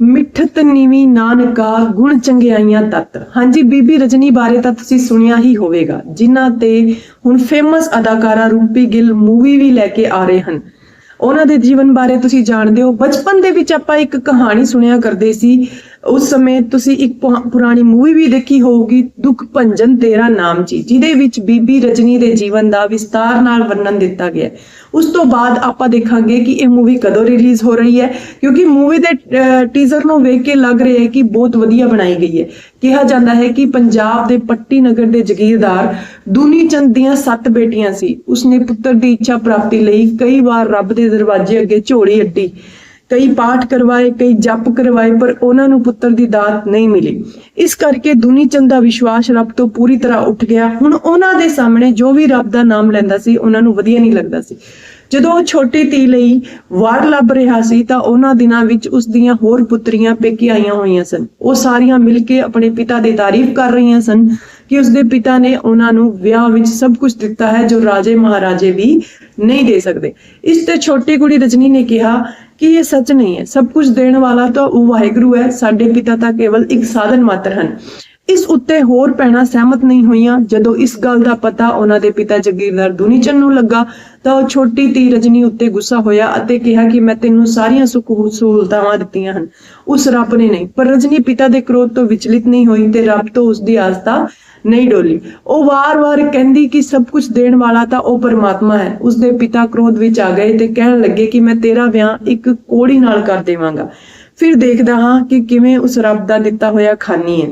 ਮਿੱਠਤ ਨੀਵੀਂ ਨਾਨਕਾ ਗੁਣ ਚੰਗਿਆਈਆਂ ਤਤ। ਹਾਂਜੀ, ਬੀਬੀ ਰਜਨੀ ਬਾਰੇ ਤਾਂ ਤੁਸੀਂ ਸੁਣਿਆ ਹੀ ਹੋਵੇਗਾ, ਜਿਨ੍ਹਾਂ ਤੇ ਹੁਣ ਫੇਮਸ ਅਦਾਕਾਰਾ ਰੂਪੀ ਗਿੱਲ ਮੂਵੀ ਵੀ ਲੈ ਕੇ ਆ ਰਹੇ ਹਨ। ਉਹਨਾਂ ਦੇ ਜੀਵਨ ਬਾਰੇ ਤੁਸੀਂ ਜਾਣਦੇ ਹੋ। ਬਚਪਨ ਦੇ ਵਿੱਚ ਆਪਾਂ ਇੱਕ ਕਹਾਣੀ ਸੁਣਿਆ ਕਰਦੇ ਸੀ ਉਸ ਸਮੇਂ ਤੁਸੀਂ ਇੱਕ ਪੁਰਾਣੀ ਮੂਵੀ ਵੀ ਦੇਖੀ ਹੋਊਗੀ, ਦੁੱਖ ਭੰਜਨ ਤੇਰਾ ਨਾਮ ਜੀ, ਜਿਹਦੇ ਵਿੱਚ ਬੀਬੀ ਰਜਨੀ ਦੇ ਜੀਵਨ ਦਾ ਵਿਸਤਾਰ ਨਾਲ ਵਰਣਨ ਦਿੱਤਾ ਗਿਆ ਹੈ। ਉਸ ਤੋਂ ਬਾਅਦ ਆਪਾਂ ਦੇਖਾਂਗੇ ਕਿ ਇਹ ਮੂਵੀ ਕਦੋਂ ਰਿਲੀਜ਼ ਹੋ ਰਹੀ ਹੈ, ਕਿਉਂਕਿ ਮੂਵੀ ਦੇ ਟੀਜ਼ਰ ਨੂੰ ਵੇਖ ਕੇ ਲੱਗ ਰਿਹਾ ਹੈ ਕਿ ਬਹੁਤ ਵਧੀਆ ਬਣਾਈ ਗਈ ਹੈ। ਕਿਹਾ ਜਾਂਦਾ ਹੈ ਕਿ ਪੰਜਾਬ ਦੇ ਪੱਟੀ ਨਗਰ ਦੇ ਜ਼ਗੀਰਦਾਰ ਦੂਨੀ ਚੰਦ ਦੀਆਂ ਸੱਤ ਬੇਟੀਆਂ ਸੀ। ਉਸਨੇ ਪੁੱਤਰ ਦੀ ਇੱਛਾ ਪ੍ਰਾਪਤੀ ਲਈ ਕਈ ਵਾਰ ਰੱਬ ਦੇ ਦਰਵਾਜ਼ੇ ਅੱਗੇ ਝੋਲੀ ਅੱਡੀ। ਕਈ ਪਾਠ ਕਰਵਾਏ, ਕਈ ਜਪ ਕਰਵਾਏ, ਪਰ ਉਹਨਾਂ ਨੂੰ ਪੁੱਤਰ ਦੀ ਦਾਤ ਨਹੀਂ ਮਿਲੀ। ਇਸ ਕਰਕੇ ਦੁਨੀ ਚੰਦ ਦਾ ਵਿਸ਼ਵਾਸ ਰੱਬ ਤੋਂ ਪੂਰੀ ਤਰ੍ਹਾਂ ਉੱਠ ਗਿਆ। ਹੁਣ ਉਹਨਾਂ ਦੇ ਸਾਹਮਣੇ ਜੋ ਵੀ ਰੱਬ ਦਾ ਨਾਮ ਲੈਂਦਾ ਸੀ, ਉਹਨਾਂ ਨੂੰ ਵਧੀਆ ਨਹੀਂ ਲੱਗਦਾ ਸੀ। ਜਦੋਂ ਉਹ ਛੋਟੀ ਧੀ ਲਈ ਵਾਰ ਲੱਭ ਰਿਹਾ ਸੀ, ਤਾਂ ਉਹਨਾਂ ਦਿਨਾਂ ਵਿੱਚ ਉਸ ਦੀਆਂ ਹੋਰ ਪੁੱਤਰੀਆਂ ਪੇਕੇ ਆਈਆਂ ਹੋਈਆਂ ਸਨ। ਉਹ ਸਾਰੀਆਂ ਮਿਲ ਕੇ ਆਪਣੇ ਪਿਤਾ ਦੀ ਤਾਰੀਫ ਕਰ ਰਹੀਆਂ ਸਨ। ਕਿ ਉਸਦੇ ਪਿਤਾ ਨੇ ਉਹਨਾਂ ਨੂੰ ਵਿਆਹ ਵਿੱਚ ਸਭ ਕੁਝ ਦਿੱਤਾ ਹੈ ਜੋ ਰਾਜੇ ਮਹਾਰਾਜੇ ਵੀ ਨਹੀਂ ਦੇ ਸਕਦੇ। ਇਸ ਤੇ ਛੋਟੀ ਕੁੜੀ ਰਜਨੀ ਨੇ ਕਿਹਾ ਕਿ ਇਹ ਸੱਚ ਨਹੀਂ ਹੈ। ਸਭ ਕੁਝ ਦੇਣ ਵਾਲਾ ਤਾਂ ਉਹ ਵਾਹਿਗੁਰੂ ਹੈ। ਸਾਡੇ ਪਿਤਾ ਤਾਂ ਕੇਵਲ ਇੱਕ ਸਾਧਨ ਮਾਤਰ ਹਨ। ਇਸ ਉੱਤੇ ਹੋਰ ਭੈਣਾਂ ਸਹਿਮਤ ਨਹੀਂ ਹੋਈਆਂ। ਜਦੋਂ ਇਸ ਗੱਲ ਦਾ ਪਤਾ ਉਹਨਾਂ ਦੇ ਪਿਤਾ ਜਗੀਰਦਾਰ ਦੁਨੀਚੰਦ ਨੂੰ ਲੱਗਾ, ਤਾਂ ਉਹ ਛੋਟੀ ਧੀ ਰਜਨੀ ਉੱਤੇ ਗੁੱਸਾ ਹੋਇਆ ਅਤੇ ਕਿਹਾ ਕਿ ਮੈਂ ਤੈਨੂੰ ਸਾਰੀਆਂ ਸੁੱਖ ਸਹੂਲਤਾਵਾਂ ਦਿੱਤੀਆਂ ਹਨ। ਉਸ ਰੱਬ ਨੇ ਨਹੀਂ, ਪਰ ਰਜਨੀ ਪਿਤਾ ਦੇ ਕ੍ਰੋਧ ਤੋਂ ਵਿਚਲਿਤ ਨਹੀਂ ਹੋਈ ਤੇ ਰੱਬ ਤੋਂ ਉਸ ਦੀ ਆਸਥਾ ਨਹੀਂ ਡੋਲੀ। ਉਹ ਵਾਰ-ਵਾਰ ਕਹਿੰਦੀ ਕਿ ਸਭ ਕੁਝ ਦੇਣ ਵਾਲਾ ਤਾਂ ਉਹ ਪਰਮਾਤਮਾ ਹੈ। ਉਸ ਦੇ ਪਿਤਾ ਕ੍ਰੋਧ ਵਿੱਚ ਆ ਗਏ ਤੇ ਕਹਿਣ ਲੱਗੇ ਕਿ ਮੈਂ ਤੇਰਾ ਵਿਆਹ ਇੱਕ ਕੋੜੀ ਨਾਲ ਕਰ ਦੇਵਾਂਗਾ। ਫਿਰ ਦੇਖਦਾ ਹਾਂ ਕਿ ਕਿਵੇਂ ਉਸ ਰੱਬ ਦਾ ਦਿੱਤਾ ਹੋਇਆ ਖਾਨੀ ਹੈ।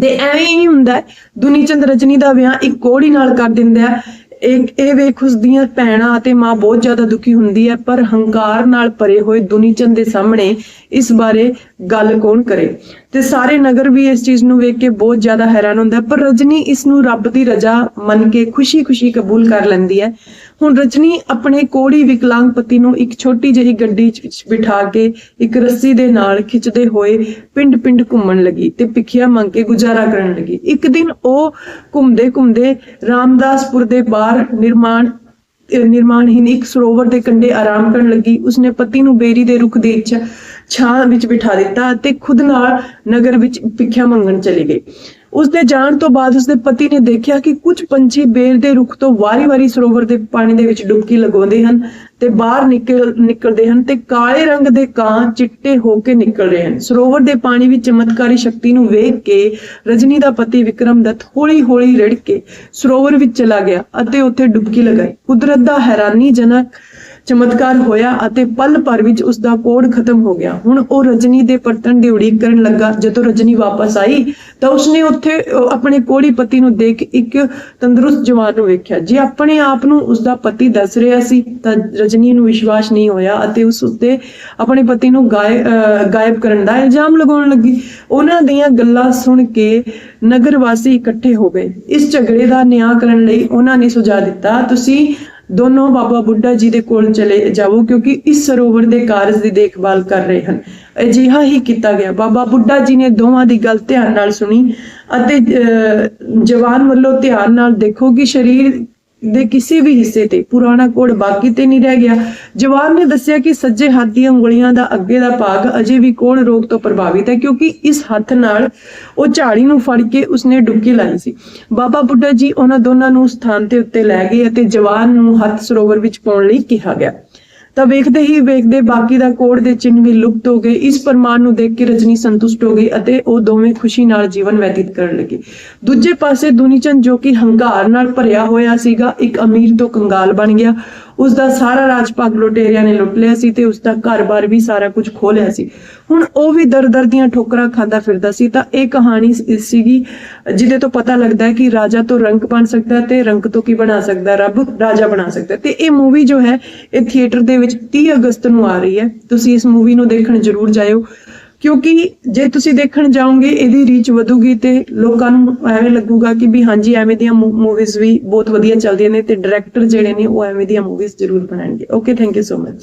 ਤੇ ਐਵੇਂ ਹੀ ਹੁੰਦਾ ਦੁਨੀ ਚੰਦ ਰਜਨੀ ਦਾ ਵਿਆਹ ਇੱਕ ਕੋੜੀ ਨਾਲ ਕਰ ਦਿੰਦਾ ਹੈ। ਇਹ ਇਹ ਵੇਖ ਉਸ ਦੀਆਂ ਭੈਣਾਂ ਅਤੇ ਮਾਂ ਬਹੁਤ ਜ਼ਿਆਦਾ ਦੁਖੀ ਹੁੰਦੀ ਹੈ, ਪਰ ਹੰਕਾਰ ਨਾਲ ਭਰੇ ਹੋਏ ਦੁਨੀ ਚੰਦ ਦੇ ਸਾਹਮਣੇ ਇਸ ਬਾਰੇ ਗੱਲ ਕੌਣ ਕਰੇ? ਤੇ ਸਾਰੇ ਨਗਰ ਵੀ ਇਸ ਚੀਜ਼ ਨੂੰ ਵੇਖ ਕੇ ਬਹੁਤ ਜ਼ਿਆਦਾ ਹੈਰਾਨ ਹੁੰਦਾ ਪਰ ਰਜਨੀ ਇਸ ਨੂੰ ਰੱਬ ਦੀ ਰਜ਼ਾ ਮੰਨ ਕੇ ਖੁਸ਼ੀ-ਖੁਸ਼ੀ ਕਬੂਲ ਕਰ ਲੈਂਦੀ ਹੈ। ਹੁਣ ਰਜਨੀ ਆਪਣੇ ਕੋੜੀ ਵਿਕਲਾਂਗ ਪਤੀ ਨੂੰ ਇੱਕ ਛੋਟੀ ਜਿਹੀ ਗੱਡੀ 'ਚ ਬਿਠਾ ਕੇ ਇੱਕ ਰੱਸੀ ਦੇ ਨਾਲ ਖਿੱਚਦੇ ਹੋਏ ਪਿੰਡ-ਪਿੰਡ ਘੁੰਮਣ ਲੱਗੀ ਤੇ ਭਿੱਖਿਆ ਮੰਗ ਕੇ ਗੁਜ਼ਾਰਾ ਕਰਨ ਲੱਗੀ। ਇੱਕ ਦਿਨ ਉਹ ਘੁੰਮਦੇ-ਘੁੰਮਦੇ ਰਾਮਦਾਸਪੁਰ ਦੇ ਬਾਹਰ ਨਿਰਮਾਣ, ਅਹ ਨਿਰਮਾਣਹੀਨ ਇੱਕ ਸਰੋਵਰ ਦੇ ਕੰਢੇ ਆਰਾਮ ਕਰਨ ਲੱਗੀ। ਉਸਨੇ ਪਤੀ ਨੂੰ ਬੇਰੀ ਦੇ ਰੁੱਖ ਦੇ ਛ- ਛਾਂ ਵਿੱਚ ਬਿਠਾ ਦਿੱਤਾ ਤੇ ਖੁਦ ਨਾਲ ਨਗਰ ਵਿੱਚ ਭਿੱਖਿਆ ਮੰਗਣ ਚਲੀ ਗਈ। ਉਸਦੇ ਜਾਣ ਤੋਂ ਬਾਅਦ ਉਸਦੇ ਪਤੀ ਨੇ ਦੇਖਿਆ ਕਿ ਕੁਝ ਪੰਛੀ ਬੇਰ ਦੇ ਰੁੱਖ ਤੋਂ ਵਾਰੀ-ਵਾਰੀ ਸਰੋਵਰ ਦੇ ਪਾਣੀ ਦੇ ਵਿੱਚ ਡੁਬਕੀ ਲਗਾਉਂਦੇ ਹਨ ਤੇ ਬਾਹਰ ਨਿਕਲ, ਨਿਕਲਦੇ ਹਨ ਤੇ ਕਾਲੇ ਰੰਗ ਦੇ ਕਾਂ ਚਿੱਟੇ ਹੋ ਕੇ ਨਿਕਲ ਰਹੇ ਹਨ। ਸਰੋਵਰ ਦੇ ਪਾਣੀ ਵਿੱਚ ਚਮਤਕਾਰੀ ਸ਼ਕਤੀ ਨੂੰ ਵੇਖ ਕੇ ਰਜਨੀ ਦਾ ਪਤੀ ਵਿਕਰਮ ਦੱਤ ਹੌਲੀ-ਹੌਲੀ ਰੜ ਕੇ ਸਰੋਵਰ ਵਿੱਚ ਚਲਾ ਗਿਆ ਅਤੇ ਉੱਥੇ ਡੁਬਕੀ ਲਗਾਈ। ਕੁਦਰਤ ਦਾ ਹੈਰਾਨੀਜਨਕ ਚਮਤਕਾਰ ਹੋਇਆ ਅਤੇ ਪਲ ਭਰ ਵਿੱਚ ਉਸ ਦਾ ਕੋੜ ਖਤਮ ਹੋ ਗਿਆ। ਹੁਣ ਉਹ ਰਜਨੀ ਦੇ ਪਰਤਣ ਦੀ ਉਡੀਕ ਕਰਨ ਲੱਗਾ। ਜਦੋਂ ਰਜਨੀ ਵਾਪਸ ਆਈ, ਤਾਂ ਉਸਨੇ ਉੱਥੇ ਆਪਣੇ ਕੋੜੀ ਪਤੀ ਨੂੰ ਦੇਖ ਇੱਕ ਤੰਦਰੁਸਤ ਜਵਾਨ ਨੂੰ ਵੇਖਿਆ। ਜੇ ਆਪਣੇ ਆਪ ਨੂੰ ਉਸ ਦਾ ਪਤੀ ਦੱਸ ਰਿਹਾ ਸੀ, ਤਾਂ ਰਜਨੀ ਨੂੰ ਵਿਸ਼ਵਾਸ ਨਹੀਂ ਹੋਇਆ ਅਤੇ ਉਸ ਉੱਤੇ ਆਪਣੇ ਪਤੀ ਨੂੰ ਗਾਇ- ਗਾਇਬ ਕਰਨ ਦਾ ਇਲਜ਼ਾਮ ਲਗਾਉਣ ਲੱਗੀ। ਉਹਨਾਂ ਦੀਆਂ ਗੱਲਾਂ ਸੁਣ ਕੇ ਨਗਰ ਵਾਸੀ ਇਕੱਠੇ ਹੋ ਗਏ। ਇਸ ਝਗੜੇ ਦਾ ਨਿਆਂ ਕਰਨ ਲਈ ਉਹਨਾਂ ਨੇ ਸੁਝਾਅ ਦਿੱਤਾ, ਤੁਸੀਂ ਦੋਨੋਂ ਬਾਬਾ ਬੁੱਢਾ ਜੀ ਦੇ ਕੋਲ ਚਲੇ ਜਾਵੋ ਕਿਉਂਕਿ ਇਸ ਸਰੋਵਰ ਦੇ ਕਾਰਜ ਦੀ ਦੇਖਭਾਲ ਕਰ ਰਹੇ ਹਨ। ਅਜਿਹਾ ਹੀ ਕੀਤਾ ਗਿਆ। ਬਾਬਾ ਬੁੱਢਾ ਜੀ ਨੇ ਦੋਵਾਂ ਦੀ ਗੱਲ ਧਿਆਨ ਨਾਲ ਸੁਣੀ ਅਤੇ ਅਹ, ਜਵਾਨ ਵੱਲੋਂ ਧਿਆਨ ਨਾਲ ਦੇਖੋ ਕਿ ਸਰੀਰ ਦੇ ਕਿਸੇ ਵੀ ਹਿੱਸੇ ਤੇ ਪੁਰਾਣਾ ਕੋੜ ਬਾਕੀ ਤੇ ਨਹੀਂ ਰਹਿ ਗਿਆ। ਜਵਾਨ ਨੇ ਦੱਸਿਆ ਕਿ ਸੱਜੇ ਹੱਥ ਦੀਆਂ ਉਂਗਲੀਆਂ ਦਾ ਅੱਗੇ ਦਾ ਭਾਗ ਅਜੇ ਵੀ ਕੋੜ ਰੋਗ ਤੋਂ ਪ੍ਰਭਾਵਿਤ ਹੈ, ਕਿਉਂਕਿ ਇਸ ਹੱਥ ਨਾਲ ਉਹ ਝਾੜੀ ਨੂੰ ਫੜ ਕੇ ਉਸਨੇ ਡੁਬਕੀ ਲਾਈ ਸੀ। ਬਾਬਾ ਬੁੱਢਾ ਜੀ ਉਹਨਾਂ ਦੋਨਾਂ ਨੂੰ ਸਥਾਨ ਤੇ ਉੱਤੇ ਲੈ ਗਏ ਅਤੇ ਜਵਾਨ ਨੂੰ ਹੱਥ ਸਰੋਵਰ ਵਿੱਚ ਪਾਉਣ ਲਈ ਕਿਹਾ ਗਿਆ। ਤਾਂ ਵੇਖਦੇ ਹੀ ਵੇਖਦੇ ਬਾਕੀ ਦਾ ਕੋੜ ਦੇ ਚਿੰਨ੍ਹ ਵੀ ਲੁਪਤ ਹੋ ਗਏ। ਇਸ ਪ੍ਰਮਾਣ ਨੂੰ ਦੇਖ ਕੇ ਰਜਨੀ ਸੰਤੁਸ਼ਟ ਹੋ ਗਈ ਅਤੇ ਉਹ ਦੋਵੇਂ ਖੁਸ਼ੀ ਨਾਲ ਜੀਵਨ ਬਤੀਤ ਕਰਨ ਲੱਗੇ। ਦੂਜੇ ਪਾਸੇ ਦੁਨੀਚੰਦ ਜੋ ਕਿ ਹੰਕਾਰ ਨਾਲ ਭਰਿਆ ਹੋਇਆ ਸੀਗਾ, ਇੱਕ ਅਮੀਰ ਤੋਂ ਕੰਗਾਲ ਬਣ ਗਿਆ। ਉਸ ਦਾ ਸਾਰਾ ਰਾਜ ਭਾਗ ਲੁਟੇਰਿਆਂ ਨੇ ਲੁੱਟ ਲਿਆ ਸੀ ਤੇ ਉਸ ਦਾ ਘਰ-ਬਾਰ ਵੀ ਸਾਰਾ ਕੁਝ ਖੋਹ ਲਿਆ ਸੀ। ਹੁਣ ਉਹ ਵੀ ਦਰ-ਦਰ ਦੀਆਂ ਠੋਕਰਾਂ ਖਾਂਦਾ ਫਿਰਦਾ ਸੀ ਤਾਂ ਇਹ ਕਹਾਣੀ ਸੀਗੀ ਜਿਹਦੇ ਤੋਂ ਪਤਾ ਲੱਗਦਾ ਹੈ ਕਿ ਰਾਜਾ ਤੋਂ ਰੰਕ ਬਣ ਸਕਦਾ ਤੇ ਰੰਕ ਤੋਂ ਕੀ ਬਣਾ ਸਕਦਾ ਰੱਬ ਰਾਜਾ ਬਣਾ ਸਕਦਾ ਤੇ ਇਹ ਮੂਵੀ ਜੋ ਹੈ, ਇਹ ਥੀਏਟਰ ਦੇ ਵਿੱਚ 30 ਅਗਸਤ ਨੂੰ ਆ ਰਹੀ ਹੈ। ਤੁਸੀਂ ਇਸ ਮੂਵੀ ਨੂੰ ਦੇਖਣ ਜ਼ਰੂਰ ਜਾਇਓ। ਕਿਉਂਕਿ ਜੇ ਤੁਸੀਂ ਦੇਖਣ ਜਾਓਗੇ, ਇਹਦੀ ਰੀਚ ਵਧੂਗੀ ਤੇ ਲੋਕਾਂ ਨੂੰ ਐਵੇਂ ਲੱਗੂਗਾ ਕਿ ਵੀ ਹਾਂਜੀ, ਐਵੇਂ ਦੀਆਂ ਮੂਵੀਜ਼ ਵੀ ਬਹੁਤ ਵਧੀਆ ਚੱਲਦੀਆਂ ਨੇ ਤੇ ਡਾਇਰੈਕਟਰ ਜਿਹੜੇ ਨੇ ਉਹ ਐਵੇਂ ਦੀਆਂ ਮੂਵੀਜ਼ ਜ਼ਰੂਰ ਬਣਾਉਣਗੇ। Okay thank you so much